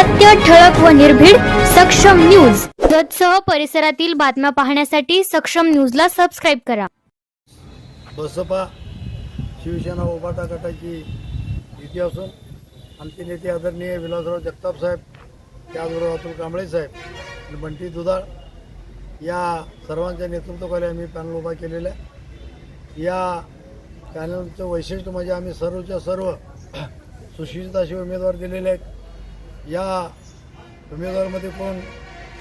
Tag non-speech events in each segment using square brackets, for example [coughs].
सत्य ठळक व निर्भीड सक्षम न्यूज. जतसह परिसरातील बातम्या पाहण्यासाठी सक्षम न्यूजला सबस्क्राईब करा. बसपा शिवसेना उभाटा गटाची युती असून आमचे नेते आदरणीय विलासराव जगताप साहेब त्याचबरोबर अतुल कांबळे साहेब आणि बंटी दुधाळ या सर्वांच्या नेतृत्वाखाली आम्ही पॅनल उभा केलेला आहे. या पॅनलचं वैशिष्ट्य म्हणजे आम्ही सर्वच्या सर्व सुशिक्षित असे उमेदवार दिलेले आहेत. या उमेदवारामध्ये कोण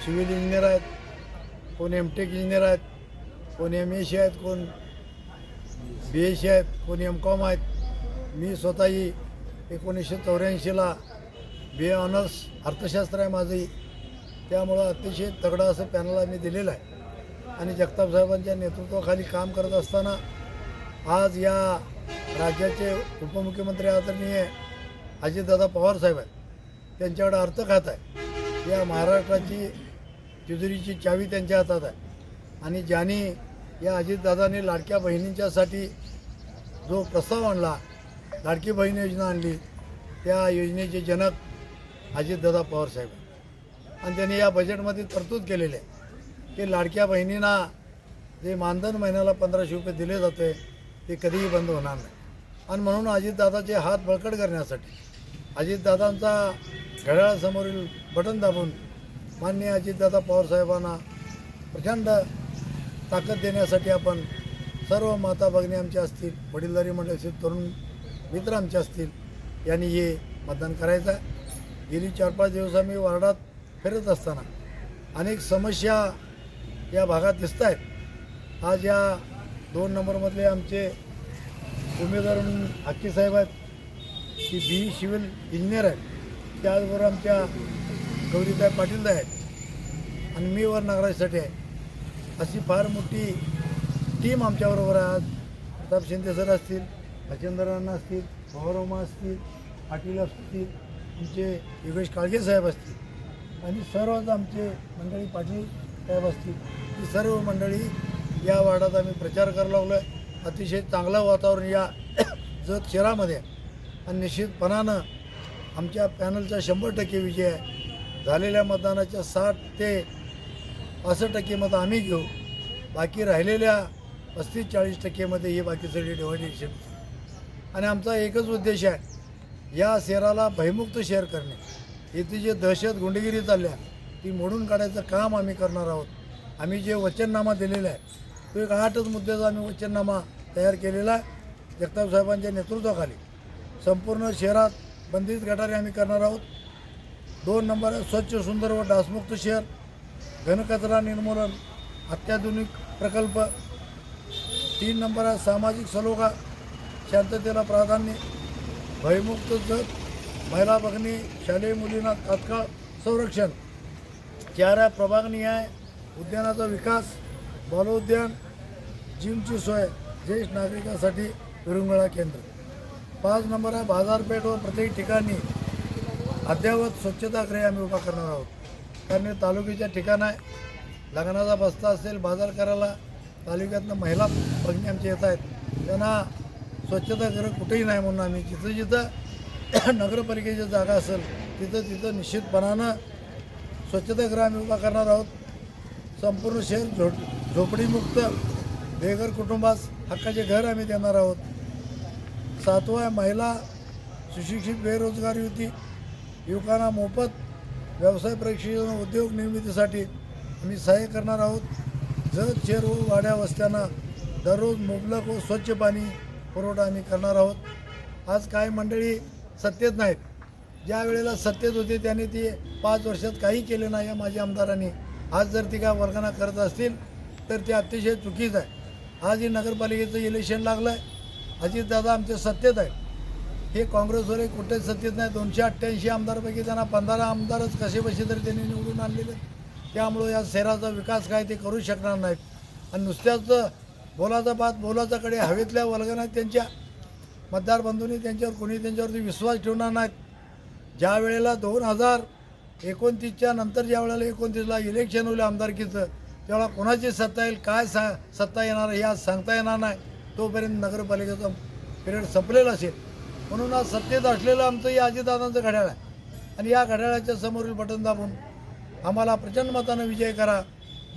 सिव्हिल इंजिनियर आहेत कोण एम टेक इंजिनियर आहेत कोण एम एस सी आहेत कोण बी एस सी आहेत कोण एम कॉम आहेत. मी स्वतःही एकोणीसशे चौऱ्याऐंशीला बी ए ऑनर्स अर्थशास्त्र आहे माझंही. त्यामुळं अतिशय तगडा असं पॅनल आम्ही दिलेलं आहे. आणि जगताप साहेबांच्या नेतृत्वाखाली काम करत असताना आज या राज्याचे उपमुख्यमंत्री आदरणीय अजितदादा पवार साहेब आहेत. त्यांच्याकडे अर्थ खात आहे. या महाराष्ट्राची तिजोरीची चावी त्यांच्या हातात आहे. आणि ज्यांनी या अजितदादांनी लाडक्या बहिणींच्यासाठी जो प्रस्ताव आणला लाडकी बहीण योजना आणली त्या योजनेचे जनक अजितदादा पवारसाहेब आणि त्यांनी या बजेटमध्ये तरतूद केलेली आहे की लाडक्या बहिणींना जे मानधन महिन्याला पंधराशे रुपये दिले जाते ते कधीही बंद होणार नाही. आणि म्हणून अजितदादाचे हात बळकट करण्यासाठी अजितदादांचा घड्याळासमोरील बटन दाबून माननीय अजितदादा पवारसाहेबांना प्रचंड ताकद देण्यासाठी आपण सर्व माता भगिनी आमच्या असतील वडीलधारी मंडळ असतील तरुण मित्र आमचे असतील यांनी हे मतदान करायचं आहे. गेली चार पाच दिवस आम्ही वार्डात फिरत असताना अनेक समस्या या भागात दिसत आहेत. आज या दोन नंबरमधले आमचे उमेदवार म्हणून हक्की साहेब आहेत. की बी सिव्हिल इंजिनियर आहेत. त्याचबरोबर आमच्या गौरीताई पाटीलदा आहेत. आणि मी वर नागराजसाठी आहे. अशी फार मोठी टीम आमच्याबरोबर आहे आज. प्रताप शिंदे सर असतील राजेंद्र असतील भाऊरामा असतील पाटील असतील आमचे योगेश काळगे साहेब असतील. आणि सर्वच आमचे मंडळी पाटील साहेब असतील. ही सर्व मंडळी या वार्डात आम्ही प्रचार करायला लागलो आहे अतिशय चांगलं वातावरण या [clears throat] जत शहरामध्ये आहे. आणि निश्चितपणानं आमच्या पॅनलचा शंभर टक्के विजय आहे. झालेल्या मतदानाच्या साठ ते पासष्ट टक्के मतं आम्ही घेऊ. बाकी राहिलेल्या पस्तीस चाळीस टक्केमध्ये ही बाकी सगळी डिव्हायडेशन आणि आमचा एकच उद्देश आहे या शहराला भयमुक्त शहर करणे. इथे जे दहशत गुंडगिरी चालल्या ती मोडून काढायचं काम आम्ही करणार आहोत. आम्ही जे वचननामा दिलेला आहे तो एक आठच मुद्द्याचा आम्ही वचननामा तयार केलेला आहे जगताप साहेबांच्या नेतृत्वाखाली. संपूर्ण शहरात बंदित गटारे आम्ही करणार आहोत. दोन नंबर स्वच्छ सुंदर व डासमुक्त शहर घनकचरा निर्मूलन अत्याधुनिक प्रकल्प. तीन नंबर आहे सामाजिक सलोखा शांततेला प्राधान्य भयमुक्त जग महिला भगिनी शालेय मुलींना तात्काळ संरक्षण. चार आहे प्रभागनिहाय उद्यानाचा विकास बालोद्यान जिमची सोय ज्येष्ठ नागरिकांसाठी विरंगुळा केंद्र. पाच नंबर आहे. बाजारपेठ व प्रत्येक ठिकाणी अद्ययावत स्वच्छतागृहे आम्ही उभा करणार आहोत. कारण हे तालुक्याच्या ठिकाण आहे. लग्नाचा बस्ता असेल बाजार करायला तालुक्यातनं महिला भगिनी आमच्या येत आहेत. त्यांना स्वच्छतागृह कुठेही नाही म्हणून आम्ही. जिथं जिथं [coughs] नगरपालिकेची जागा असेल तिथं तिथं निश्चितपणानं स्वच्छतागृह आम्ही उभा करणार आहोत. संपूर्ण शहर झोप झोपडीमुक्त बेघर कुटुंबास हक्काचे घर आम्ही देणार आहोत. सातवा आहे महिला सुशिक्षित बेरोजगारी होती. युवकांना मोफत व्यवसाय प्रशिक्षण उद्योग निर्मितीसाठी आम्ही सहाय्य करणार आहोत. जत चेर व वाड्या वस्त्यांना दररोज मुबलक व स्वच्छ पाणी पुरवठा आम्ही करणार आहोत. आज काही मंडळी सत्तेत नाहीत. ज्या वेळेला सत्तेत होते त्याने ती पाच वर्षात काही केले नाही या माझ्या आमदारांनी. आज जर ती काय वर्गाना करत असतील तर ते अतिशय चुकीचं आहे. आज ही नगरपालिकेचं इलेक्शन लागलं आहे अजितदादा आमचे सत्तेत आहे हे काँग्रेसवर कुठेच सत्तेत नाही. दोनशे अठ्ठ्याऐंशी आमदारपैकी त्यांना पंधरा आमदारच कसे बसे तरी त्यांनी निवडून आणलेले. त्यामुळं या शहराचा विकास काय ते करू शकणार नाहीत. आणि नुसत्याच बोलाचा बात बोलाचाकडे हवेतल्या वर्गाने त्यांच्या. मतदार बंधूंनी त्यांच्यावर कोणी त्यांच्यावरती विश्वास ठेवणार नाहीत. ज्या वेळेला दोन हजार एकोणतीसच्या नंतर ज्या वेळेला एकोणतीसला इलेक्शन होईल आमदारकीचं त्यावेळेला कोणाची सत्ता येईल काय सा सत्ता येणार हे आज सांगता येणार नाही. तोपर्यंत नगरपालिकेचा पिरियड संपलेला असेल. म्हणून आज सत्तेत असलेलं आमचं या अजितदादांचं घड्याळ आहे. आणि या घड्याळाच्या समोरील बटन दाबून आम्हाला प्रचंड मतानं विजय करा.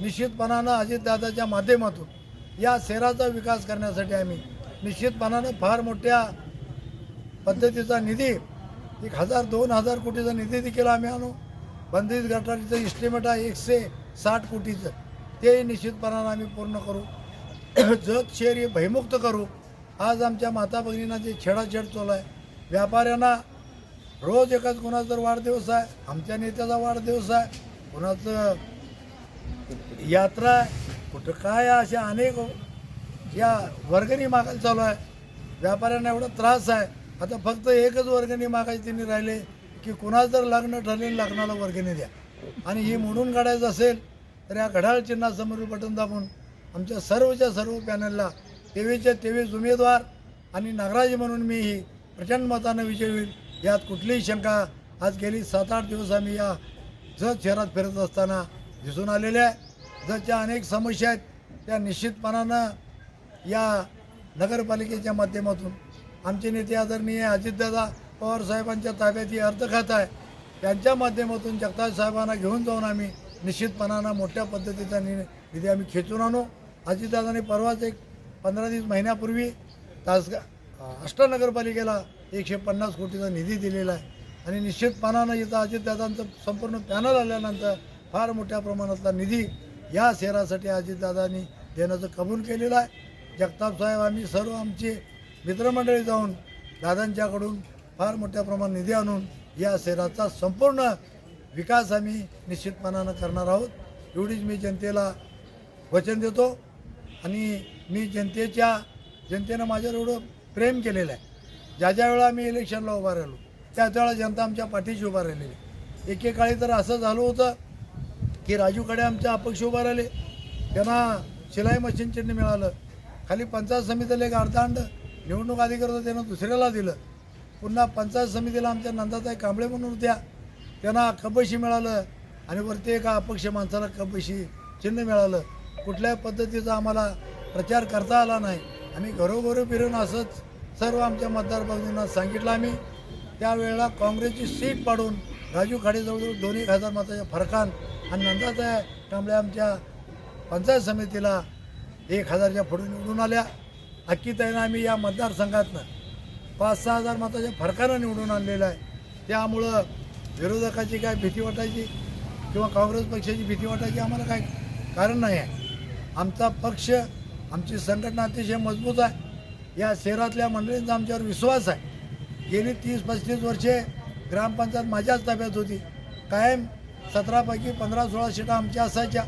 निश्चितपणानं अजितदादाच्या माध्यमातून या शहराचा विकास करण्यासाठी आम्ही निश्चितपणानं फार मोठ्या पद्धतीचा निधी एक हजार दोन हजार कोटीचा निधी देखील आम्ही आणू. बंदित गटारीचं इस्टिमेट आहे एकशे साठ कोटीचं. ते निश्चितपणानं आम्ही पूर्ण करू. [coughs] जग शहर हे भयमुक्त करू. आज आमच्या माता भगिनींना जे छेडाछेड चालू आहे. व्यापाऱ्यांना रोज एकाच कोणाचा तर वाढदिवस आहे. आमच्या नेत्याचा वाढदिवस आहे. कोणाचं यात्रा आहे. कुठं काय आहे, अशा अनेक या वर्गणी मागायला चालू आहे. व्यापाऱ्यांना एवढा त्रास आहे. आता फक्त एकच वर्गणी मागायची त्यांनी राहिले की कुणाचं जर लग्न ठरलेलं लग्नाला वर्गणी द्या. आणि ही मोडून काढायचं असेल तर या घड्याळ चिन्हासमोरील बटन दाबून आमच्या सर्वच्या सर्व पॅनलला तेवीसच्या तेवीस उमेदवार आणि नागराज म्हणून मी ही प्रचंड मतानं विजय होईल यात कुठलीही शंका आज गेली सात आठ दिवस आम्ही या जत शहरात फिरत असताना दिसून आलेल्या आहे. जतच्या अनेक समस्या आहेत त्या निश्चितपणानं या नगरपालिकेच्या माध्यमातून. आमचे नेते आदरणीय अजितदादा पवार साहेबांच्या ताब्यात ही अर्थ आहे. त्यांच्या माध्यमातून जगताज साहेबांना घेऊन जाऊन आम्ही निश्चितपणानं मोठ्या पद्धतीचा नि निधी आम्ही खेचून आणू. अजितदादाने परवाच एक पंधरा दिवस महिन्यापूर्वी तासगा अष्टनगरपालिकेला एकशे पन्नास कोटीचा निधी दिलेला आहे. आणि निश्चितपणानं इथं अजितदादांचं संपूर्ण पॅनल आल्यानंतर फार मोठ्या प्रमाणातला निधी या शहरासाठी अजितदादांनी देण्याचं कबूल केलेलं आहे. जगताप साहेब आम्ही सर्व आमचे मित्रमंडळी जाऊन दादांच्याकडून फार मोठ्या प्रमाणात निधी आणून या शहराचा संपूर्ण विकास आम्ही निश्चितपणानं करणार आहोत. एवढीच मी जनतेला वचन देतो. आणि मी जनतेच्या जनतेनं माझ्यावर एवढं प्रेम केलेलं आहे. ज्या ज्या वेळा आम्ही इलेक्शनला उभा राहिलो त्या वेळा जनता आमच्या पाठीशी उभा राहिलेली. एकेकाळी तर असं झालं होतं की राजूकडे आमच्या अपक्ष उभा राहिले. त्यांना शिलाई मशीन चिन्ह मिळालं. खाली पंचायत समितीला एक अर्धांड निवडणूक अधिकारी होतं त्यानं दुसऱ्याला दिलं. पुन्हा पंचायत समितीला आमच्या नंदाताई कांबळे म्हणून होत्या. त्यांना कबशी मिळालं आणि वरती एका अपक्ष माणसाला कबशी चिन्ह मिळालं. कुठल्या पद्धतीचा आम्हाला प्रचार करता आला नाही. आम्ही घरोघरी फिरून असंच सर्व आमच्या मतदार सांगितलं आम्ही. त्यावेळेला काँग्रेसची सीट पाडून राजू खाडे जवळजवळ दोन एक हजार मताच्या फरकान आणि नंदाताई कांबळे आमच्या पंचायत समितीला एक हजारच्या फुडून निवडून आल्या. अक्कीताईनं आम्ही या मतदारसंघातनं पाच सहा हजार मताच्या फरकानं निवडून आणलेलं आहे. त्यामुळं विरोधकाची काय भीती वाटायची किंवा काँग्रेस पक्षाची भीती वाटायची आम्हाला काय कारण नाही आहे. आमचा पक्ष आमची संघटना अतिशय मजबूत आहे. या शहरातल्या मंडळींचा आमच्यावर विश्वास आहे. गेली तीस पस्तीस वर्षे ग्रामपंचायत माझ्याच ताब्यात होती. कायम सतरापैकी पंधरा सोळा सीटा आमच्या असायच्या.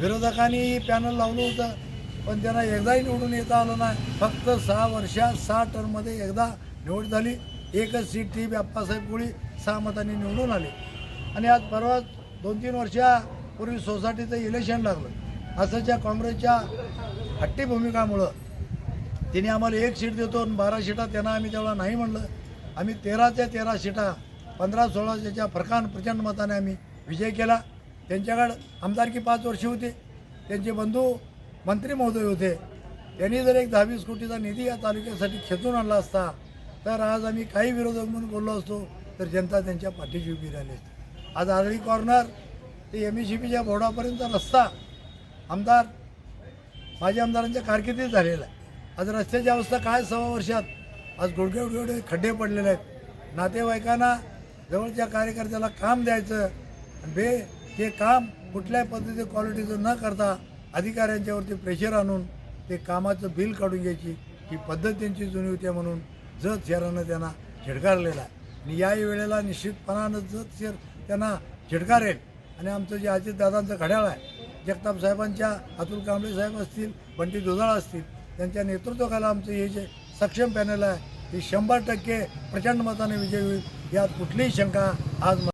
विरोधकांनी पॅनल लावलं होतं पण त्यांना एकदाही निवडून येता आलं नाही. फक्त सहा वर्षात सहा टर्ममध्ये एकदा निवड झाली. एकच सीट ती बाप्पासाहेब कोळी सहा मतांनी निवडून आले. आणि आज परवा दोन तीन वर्षापूर्वी सोसायटीचं इलेक्शन लागलं. असंच्या काँग्रेसच्या हट्टी भूमिकामुळं तिने आम्हाला एक सीट देतो आणि बारा सीटा त्यांना आम्ही तेवढा नाही म्हणलं. आम्ही तेराच्या तेरा सीटा पंधरा सोळाच्या फरकान प्रचंड मताने आम्ही विजय केला. त्यांच्याकडं आमदारकी पाच वर्षे होते. त्यांचे बंधू मंत्री महोदय होते. त्यांनी जर एक दहावीस कोटीचा निधी या तालुक्यासाठी खेचून आणला असता तर आज आम्ही काही विरोधक म्हणून बोललो असतो तर जनता त्यांच्या पाठीशी उभी राहिली आज आरळी कॉर्नर ते एम ई सी पीच्या बोर्डापर्यंतचा रस्ता आमदार माझ्या आमदारांच्या कारकिर्दीत झालेला आहे. आज रस्त्याची अवस्था काय सव्वा वर्षात? आज गुडघे गुडघे खड्डे पडलेले आहेत. नातेवाईकांना जवळच्या कार्यकर्त्याला काम द्यायचं आणि बे ते काम कुठल्याही पद्धती क्वालिटीचं न करता अधिकाऱ्यांच्यावरती प्रेशर आणून ते कामाचं बिल काढून घ्यायची ही पद्धत त्यांची जुनी होती म्हणून जत शहरानं त्यांना झिडकारलेला आहे. आणि याही वेळेला निश्चितपणानं जत शहर त्यांना झिडकारेल. आणि आमचं जे अजितदादांचं घड्याळ आहे जगताप साहेबांच्या अतुल कांबळे साहेब असतील बंटी दुधाळ असतील त्यांच्या नेतृत्वाखाला आमचं हे जे सक्षम पॅनल आहे हे शंभर टक्के प्रचंड मताने विजय होईल यात कुठलीही शंका आज